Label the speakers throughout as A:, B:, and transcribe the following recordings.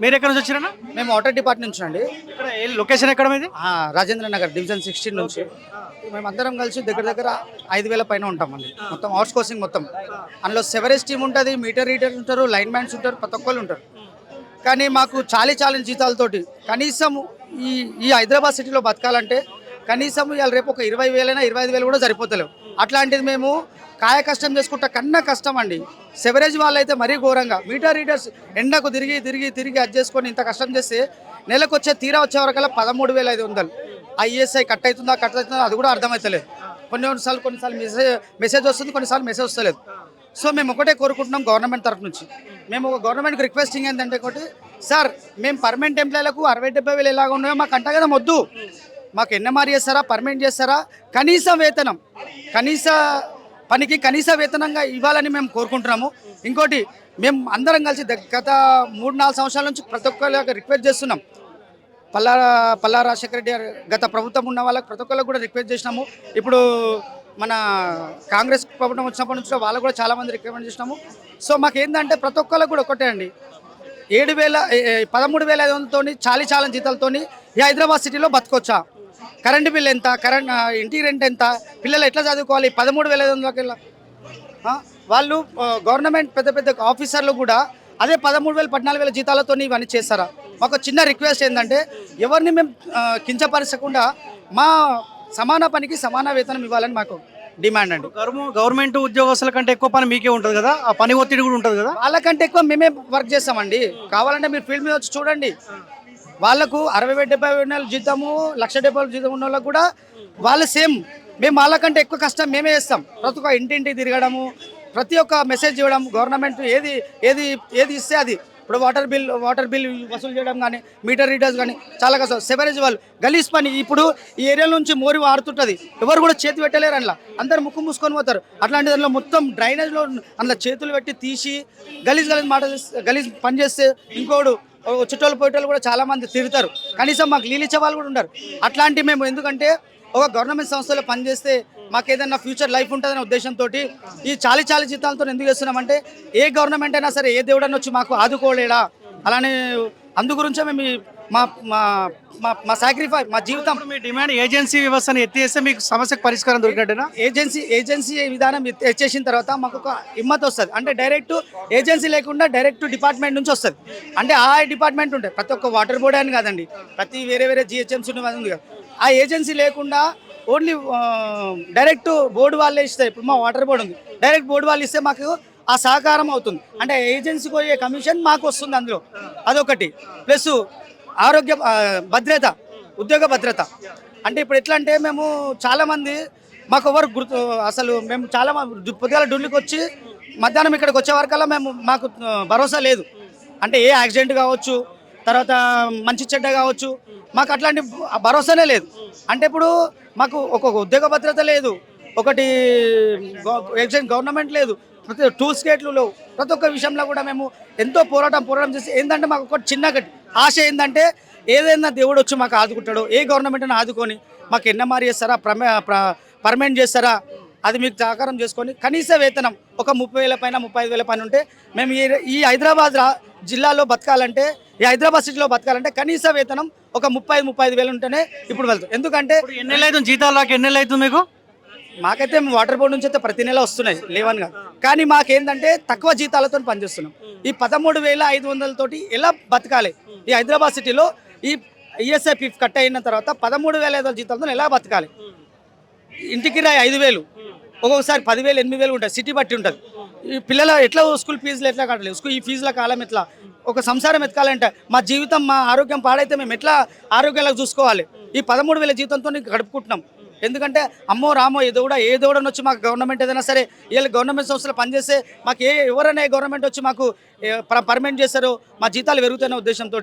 A: మీరు ఎక్కడి నుంచి వచ్చిరన్నా?
B: మేము వాటర్ డిపార్ట్మెంట్ నుంచి అండి.
A: ఇక్కడ ఏ లొకేషన్ ఎక్కడ మీది?
B: ఆ, రాజేంద్ర నగర్ డివిజన్ సిక్స్టీన్ నుంచి. మేము అందరం కలిసి దగ్గర దగ్గర ఐదు వేల పైన ఉంటామండి. మొత్తం అవుట్ కోసింగ్ మొత్తం. అందులో సెవరేజ్ టీమ్ ఉంటుంది మీటర్ రీడర్స్ ఉంటారు లైన్ మ్యాన్స్ ఉంటారు ప్రతి ఒక్కళ్ళు ఉంటారు. కానీ మాకు చాలీ చాలని జీతాలతోటి కనీసం ఈ ఈ హైదరాబాద్ సిటీలో బతకాలంటే కనీసం ఇవాళ రేపు ఒక ఇరవై వేలైనా ఇరవై ఐదు వేలు కూడా సరిపోతలేవు. అట్లాంటిది మేము కాయ కష్టం చేసుకుంటా కన్నా కష్టం అండి. సెవరేజ్ వాళ్ళైతే మరీ ఘోరంగా. మీటర్ రీడర్స్ ఎండకు తిరిగి తిరిగి తిరిగి అది చేసుకొని ఇంత కష్టం చేస్తే నెలకు వచ్చే తీరా వచ్చే వరకల్లా పదమూడు వేల ఐదు వందలు. ఐఎస్ఐ కట్ అవుతుందా కట్ అవుతుందా అది కూడా అర్థమవుతలేదు కొన్ని కొన్నిసార్లు కొన్నిసార్లు మెసేజ్ మెసేజ్ వస్తుంది కొన్నిసార్లు మెసేజ్ వస్తలేదు. సో మేము ఒకటే కోరుకుంటున్నాం గవర్నమెంట్ తరఫు నుంచి. మేము ఒక గవర్నమెంట్కి రిక్వెస్టింగ్ ఏంటంటే ఒకటి సార్ మేము పర్మనెంట్ ఎంప్లాయీలకు అరవై డెబ్బై వేలు ఎలాగ ఉన్నాయో మాకు అంట కదా వద్దు మాకు ఎన్ఎంఆర్ చేస్తారా పర్మనెంట్ చేస్తారా? కనీస వేతనం కనీస పనికి కనీస వేతనంగా ఇవ్వాలని మేము కోరుకుంటున్నాము. ఇంకోటి మేము అందరం కలిసి గత మూడు నాలుగు సంవత్సరాల నుంచి ప్రతి ఒక్కరికి రిక్వెస్ట్ చేస్తున్నాం. పల్లా పల్లా రాజశేఖర రెడ్డి గారు గత ప్రభుత్వం ఉన్న వాళ్ళకి ప్రతి ఒక్కరికి కూడా రిక్వెస్ట్ చేసినాము. ఇప్పుడు మన కాంగ్రెస్ ప్రభుత్వం వచ్చినప్పటి నుంచి వాళ్ళకు కూడా చాలామంది రికమెండ్ చేసినాము. సో మాకు ఏంటంటే ప్రతి ఒక్కరికి కూడా ఒకటే అండి. ఏడు వేల పదమూడు వేల ఐదు వందలతోని చాలీ చాలని జీతాలతోని ఈ హైదరాబాద్ సిటీలో బతకొచ్చా. కరెంటు బిల్ ఎంత? కరెంట్ ఇంటి రెంట్ ఎంత? పిల్లలు ఎట్లా చదువుకోవాలి? పదమూడు వేల ఐదు వందలకి వెళ్ళా గవర్నమెంట్ పెద్ద పెద్ద ఆఫీసర్లు కూడా అదే పదమూడు వేలు పద్నాలుగు వేల జీతాలతో ఇవన్నీ చేస్తారా? మాకు చిన్న రిక్వెస్ట్ ఏంటంటే ఎవరిని మేము కించపరచకుండా మా సమాన పనికి సమాన వేతనం ఇవ్వాలని మాకు డిమాండ్ అండి.
A: గవర్నమెంట్ ఉద్యోగస్తుల కంటే ఎక్కువ పని మీకే ఉంటుంది కదా? ఆ పని ఒత్తిడి కూడా ఉంటుంది కదా?
B: వాళ్ళకంటే ఎక్కువ మేమే వర్క్ చేస్తామండి. కావాలంటే మీరు ఫీల్డ్ మీద వచ్చి చూడండి. వాళ్ళకు అరవై డెబ్బై వేల జీతము లక్ష డెబ్బై జీతం ఉన్న వాళ్ళకు కూడా వాళ్ళు సేమ్. మేము వాళ్ళకంటే ఎక్కువ కష్టం మేమే చేస్తాం. ప్రతి ఒక్క ఇంటింటి తిరగడము ప్రతి ఒక్క మెసేజ్ ఇవ్వడం గవర్నమెంట్ ఏది ఏది ఏది ఇస్తే అది. ఇప్పుడు వాటర్ బిల్ వాటర్ బిల్ వసూలు చేయడం కానీ మీటర్ రీడర్స్ కానీ చాలా కష్టం. సెవరేజ్ వాళ్ళు గలీజ్ పని. ఇప్పుడు ఈ ఏరియా నుంచి మోరి ఆడుతుంటుంది ఎవరు కూడా చేతి పెట్టలేరు అందులో. అందరు ముక్కు మూసుకొని పోతారు. అట్లాంటి దానిలో మొత్తం డ్రైనేజ్లో అందులో చేతులు పెట్టి తీసి గలీజ్ గలీజ్ మాట గలీజ్ పని చేస్తే ఇంకోడు వచ్చేటోళ్ళు పోయేటోళ్ళు కూడా చాలామంది తిరుగుతారు కనీసం మాకు నీళ్ళు వాళ్ళు కూడా ఉండరు. అట్లాంటి మేము ఎందుకంటే ఒక గవర్నమెంట్ సంస్థలో పనిచేస్తే మాకు ఏదైనా ఫ్యూచర్ లైఫ్ ఉంటుందనే ఉద్దేశంతో ఈ చాలి చాలి జీతాలతో ఎందుకు చేస్తున్నామంటే ఏ గవర్నమెంట్ అయినా సరే ఏ దేవుడన్నా వచ్చి మాకు ఆదుకోలేడా? అలానే అందు గురించే మేము మా మా మా మా సాక్రిఫై మా జీవితం.
A: మీ డిమాండ్ ఏజెన్సీ వ్యవస్థను ఎత్తేస్తే మీకు సమస్యకు పరిష్కారం దొరికినట్టేనా?
B: ఏజెన్సీ ఏజెన్సీ విధానం ఎత్తి- ఎత్తేసిన తర్వాత మాకు ఒక హిమ్మత్ వస్తుంది. అంటే డైరెక్ట్ ఏజెన్సీ లేకుండా డైరెక్ట్ డిపార్ట్మెంట్ నుంచి వస్తుంది. అంటే ఆ డిపార్ట్మెంట్ ఉంటాయి ప్రతి ఒక్క వాటర్ బోర్డ్ అని కాదండి ప్రతి వేరే వేరే జిహెచ్ఎంసీ ఉంది కదా. ఆ ఏజెన్సీ లేకుండా ఓన్లీ డైరెక్ట్ బోర్డు వాళ్ళే ఇస్తాయి ఇప్పుడు మా వాటర్ బోర్డు ఉంది. డైరెక్ట్ బోర్డు వాళ్ళు ఇస్తే మాకు ఆ సహకారం అవుతుంది. అంటే ఏజెన్సీకి పోయే కమిషన్ మాకు వస్తుంది అందులో. అదొకటి. ప్లస్ ఆరోగ్య భద్రత ఉద్యోగ భద్రత. అంటే ఇప్పుడు ఎట్లా అంటే మేము చాలామంది మాకు ఎవరు గుర్తు అసలు మేము చాలా పొద్దుగాల ఢిల్లీకి వచ్చి మధ్యాహ్నం ఇక్కడికి వచ్చే వరకల్లా మేము మాకు భరోసా లేదు. అంటే ఏ యాక్సిడెంట్ కావచ్చు తర్వాత మంచి చెడ్డ కావచ్చు మాకు అట్లాంటి భరోసానే లేదు. అంటే ఇప్పుడు మాకు ఒక ఉద్యోగ భద్రత లేదు ఒకటి గవర్నమెంట్ లేదు ప్రతి టూ స్కేట్లు లేవు. ప్రతి ఒక్క విషయంలో కూడా మేము ఎంతో పోరాటం పోరాటం చేసి ఏంటంటే మాకు ఒక చిన్న గట్టి ఆశ ఏంటంటే ఏదైనా దేవుడు వచ్చి మాకు ఆదుకుంటాడు ఏ గవర్నమెంట్ అని ఆదుకొని మాకు ఎన్ఎంఆర్ చేస్తారా ప్రమే పర్మనెంట్ చేస్తారా అది మీకు సహకారం చేసుకొని కనీస వేతనం ఒక ముప్పై వేల పైన ముప్పై ఐదు వేల పైన ఉంటే మేము ఈ ఈ హైదరాబాద్ జిల్లాలో బతకాలంటే ఈ హైదరాబాద్ సిటీలో బతకాలంటే కనీస వేతనం ఒక ముప్పై ముప్పై ఐదు వేలు ఉంటేనే ఇప్పుడు వెళ్తాం. ఎందుకంటే
A: ఎన్నెళ్ళు ఎన్ని నెలలు అవుతుంది? జీతాలకు ఎన్నెళ్ళు ఎన్ని నెలలు అవుతుంది మీకు?
B: మాకైతే వాటర్ బోర్డు నుంచి అయితే ప్రతి నెల వస్తున్నాయి లేవని కాదు కానీ మాకేంటంటే తక్కువ జీతాలతో పనిచేస్తున్నాం. ఈ పదమూడు వేల ఐదు వందలతోటి ఎలా బతకాలి? ఈ హైదరాబాద్ సిటీలో ఈ ఈఎస్ఐ పిఫ్ కట్ అయిన తర్వాత పదమూడు వేల ఐదు జీతాలతో ఎలా బతకాలి? ఇంటికి రాయి ఐదు వేలు ఒక్కొక్కసారి పదివేలు ఎనిమిది వేలు ఉంటాయి సిటీ బట్టి ఉంటుంది. ఈ పిల్లల ఎట్లా స్కూల్ ఫీజులు ఎట్లా కట్టలేదు స్కూల్ ఈ ఫీజుల కాలం ఎట్లా? ఒక సంసారం ఎత్తుకాలంటే మా జీవితం మా ఆరోగ్యం పాడైతే మేము ఎట్లా ఆరోగ్యాలకు చూసుకోవాలి? ఈ పదమూడు వేల జీతంతో గడుపుకుంటున్నాం. ఎందుకంటే అమ్మో రామో ఏదో కూడా ఏ దేవుడని వచ్చి మాకు గవర్నమెంట్ ఏదైనా సరే వీళ్ళు గవర్నమెంట్ సంస్థలు పనిచేస్తే మాకు ఏ ఎవరైనా గవర్నమెంట్ వచ్చి మాకు పర్మనెంట్ చేస్తారో మా జీతాలు పెరుగుతున్న ఉద్దేశంతో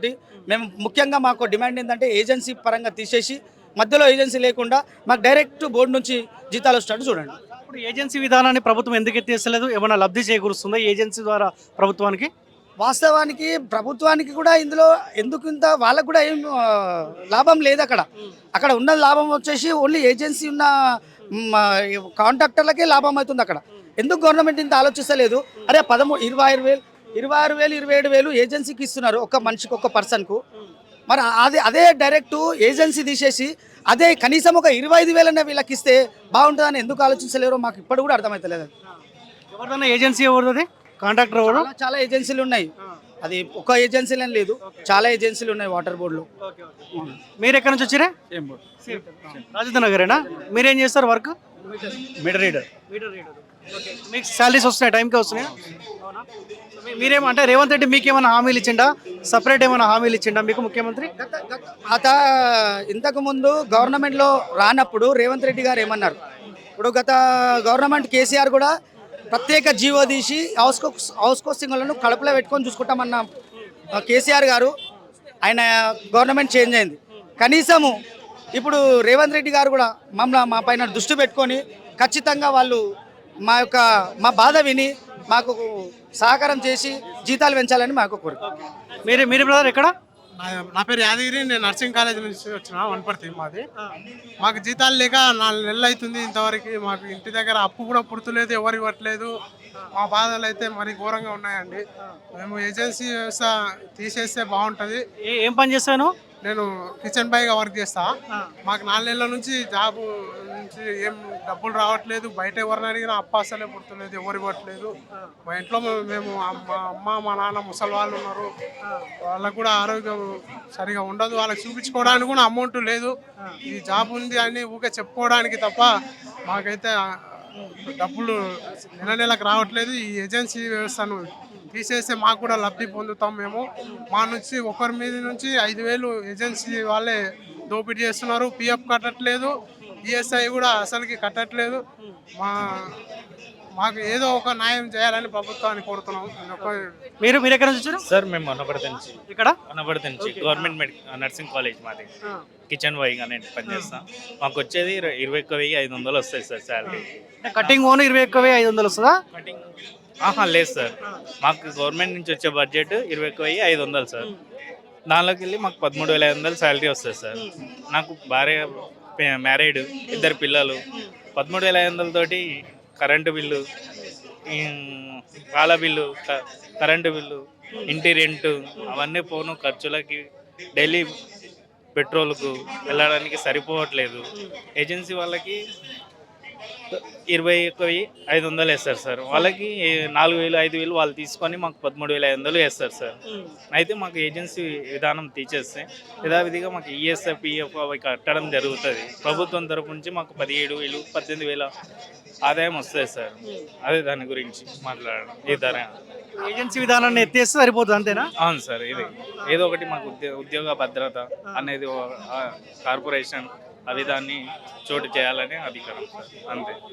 B: మేము ముఖ్యంగా మాకు డిమాండ్ ఏంటంటే ఏజెన్సీ పరంగా తీసేసి మధ్యలో ఏజెన్సీ లేకుండా మాకు డైరెక్ట్ బోర్డు నుంచి జీతాలు వస్తాడు చూడండి.
A: ఇప్పుడు ఏజెన్సీ విధానాన్ని ప్రభుత్వం ఎందుకు ఎత్తేసలేదు ఏమైనా లబ్ధి చేకూరుస్తుందా ఏజెన్సీ ద్వారా ప్రభుత్వానికి?
B: వాస్తవానికి ప్రభుత్వానికి కూడా ఇందులో ఎందుకు ఇంత వాళ్ళకు కూడా ఏం లాభం లేదు అక్కడ. అక్కడ ఉన్న లాభం వచ్చేసి ఓన్లీ ఏజెన్సీ ఉన్న కాంట్రాక్టర్లకే లాభం అవుతుంది అక్కడ. ఎందుకు గవర్నమెంట్ ఇంత ఆలోచిస్తలేదు? అరే పదమూడు ఇరవై ఆరు వేలు ఇరవై ఆరు వేలు ఇరవై ఏడు వేలు ఏజెన్సీకి ఇస్తున్నారు ఒక మనిషికి ఒక పర్సన్కు మరి అదే అదే డైరెక్ట్ ఏజెన్సీ తీసేసి అదే కనీసం ఒక ఇరవై ఐదు వేలన్న వీళ్ళకి ఇస్తే బాగుంటుందని ఎందుకు ఆలోచించలేరో మాకు ఇప్పుడు కూడా అర్థమవుతలేదు అది.
A: ఎవరిదన్నా ఏజెన్సీ ఎవరిది కాంట్రాక్టర్ ఎవరు?
B: చాలా చాలా ఏజెన్సీలు ఉన్నాయి. అది ఒక ఏజెన్సీలని లేదు. చాలా ఏజెన్సీలు ఉన్నాయి వాటర్ బోర్డులో.
A: మీరు ఎక్కడి నుంచి వచ్చిరే? రాజేంద్ర నగరేనా? మీరేం చేస్తారు work?
B: Meter reader.
A: Meter reader. మీకు శాలరీస్ వస్తున్నాయి? టైంకి వస్తున్నాయి? మీరేమంటే రేవంత్ రెడ్డి మీకు ఏమైనా హామీలు ఇచ్చిండా? సపరేట్ ఏమైనా హామీలు ఇచ్చిండా మీకు ముఖ్యమంత్రి?
B: గత ఇంతకు ముందు గవర్నమెంట్లో రానప్పుడు రేవంత్ రెడ్డి గారు ఏమన్నారు? ఇప్పుడు గత గవర్నమెంట్ కేసీఆర్ కూడా ప్రత్యేక జీవో తీసి హౌస్ హౌస్కో హౌస్ కడుపులో పెట్టుకొని చూసుకుంటామన్న కేసీఆర్ గారు. ఆయన గవర్నమెంట్ చేంజ్ అయింది. కనీసము ఇప్పుడు రేవంత్ రెడ్డి గారు కూడా మమ్మల్ని మా పైన దృష్టి పెట్టుకొని ఖచ్చితంగా వాళ్ళు మా యొక్క మా బాధ విని మాకు సహకారం చేసి జీతాలు పెంచాలని మాకు కోరిక
A: మీరు మీరు బ్రదర్ ఎక్కడ?
C: నా- పేరు యాదగిరి నేను నర్సింగ్ కాలేజ్ నుంచి వచ్చిన వనపర్తి మాది. మాకు జీతాలు లేక నాలుగు నెలలు అవుతుంది ఇంతవరకు. మాకు ఇంటి దగ్గర అప్పు కూడా పుడుతులేదు ఎవరు ఇవ్వట్లేదు. మా బాధలు అయితే మరి ఘోరంగా ఉన్నాయండి. మేము ఏజెన్సీ వ్యవస్థ తీసేస్తే బాగుంటుంది.
A: ఏ- ఏం పని చేస్తాను
C: నేను కిచెన్ బాయ్గా వర్క్ చేస్తా. మాకు నాలుగు నెలల నుంచి జాబ్ నుంచి ఏం డబ్బులు రావట్లేదు. బయట ఎవరిని అడిగినా అప్ప అసలే పుట్టలేదు ఎవరు ఇవ్వట్లేదు. మా ఇంట్లో మేము- మా అమ్మ మా నాన్న ముసలి వాళ్ళు ఉన్నారు. వాళ్ళకు కూడా ఆరోగ్యం సరిగా ఉండదు. వాళ్ళకి చూపించుకోవడానికి కూడా అమౌంట్ లేదు. ఈ జాబ్ ఉంది అని ఊకే చెప్పుకోవడానికి తప్ప మాకైతే డబ్బులు నెల నెలకు రావట్లేదు. ఈ ఏజెన్సీ వ్యవస్థను తీసేస్తే మాకు కూడా లబ్ధి పొందుతాం మేము. మా నుంచి ఒకరి మీద నుంచి ఐదు వేలు ఏజెన్సీ వాళ్ళే దోపిడీ చేస్తున్నారు. పిఎఫ్ కట్టట్లేదు. ఈఎస్ఐ కూడా అసలుకి కట్టట్లేదు. మా మాకు ఏదో ఒక న్యాయం చేయాలని ప్రభుత్వాన్ని కోరుతున్నాం.
A: మీరు మీరు ఎక్కడ నుంచి వచ్చారు?
D: సార్ మేము అనబడత నుంచి.
A: ఇక్కడ?
D: అనబడత నుంచి. గవర్నమెంట్ నర్సింగ్ కాలేజ్ మాది. కిచెన్ బాయ్గా నేను పనిచేస్తాం. మాకు వచ్చేది ఇర- ఇరవై ఒక్క వెయ్యి ఐదు వందలు వస్తాయి సార్ శాలరీ.
A: కటింగ్ ఓన్ ఇరవై ఒక్క వెయ్యి ఐదు వందలు వస్తుందా?
D: కటింగ్? ఆహా లేదు సార్. మాకు గవర్నమెంట్ నుంచి వచ్చే బడ్జెట్ ఇరవై ఒక్క వెయ్యి ఐదు వందలు సార్. దానిలోకి వెళ్ళి మాకు పదమూడు వేల ఐదు వందలు శాలరీ వస్తుంది సార్. నాకు భార్య మ్యారీడ్ ఇద్దరు పిల్లలు. పదమూడు వేల ఐదు వందలతోటి కరెంటు బిల్లు పాల బిల్లు క- కరెంటు బిల్లు ఇంటి రెంటు అవన్నీ పోను ఖర్చులకి డైలీ పెట్రోల్కు వెళ్ళడానికి సరిపోవట్లేదు. ఏజెన్సీ వాళ్ళకి ఇరవై ఒక్క వెయ్యి ఐదు వందలు వేస్తారు సార్. వాళ్ళకి నాలుగు వేలు ఐదు వేలు వాళ్ళు తీసుకొని మాకు పదమూడు వేల ఐదు వందలు వేస్తారు సార్. అయితే మాకు ఏజెన్సీ విధానం తీసేస్తే యథావిధిగా మాకు ఈఎస్ఐ పిఎఫ్ అవి కట్టడం జరుగుతుంది. ప్రభుత్వం తరపు నుంచి మాకు పదిహేడు వేలు పద్దెనిమిది వేల ఆదాయం వస్తుంది సార్. అదే దాని గురించి మాట్లాడడం ఈ ధర.
A: ఏజెన్సీ విధానాన్ని ఎత్తేస్తే సరిపోతుంది అంతేనా?
D: అవును సార్ ఇది. ఏదో ఒకటి మాకు ఉద్యోగ ఉద్యోగ భద్రత అనేది కార్పొరేషన్ అవి దాన్ని చోటు చేయాలని అధికారం సార్ అంతే.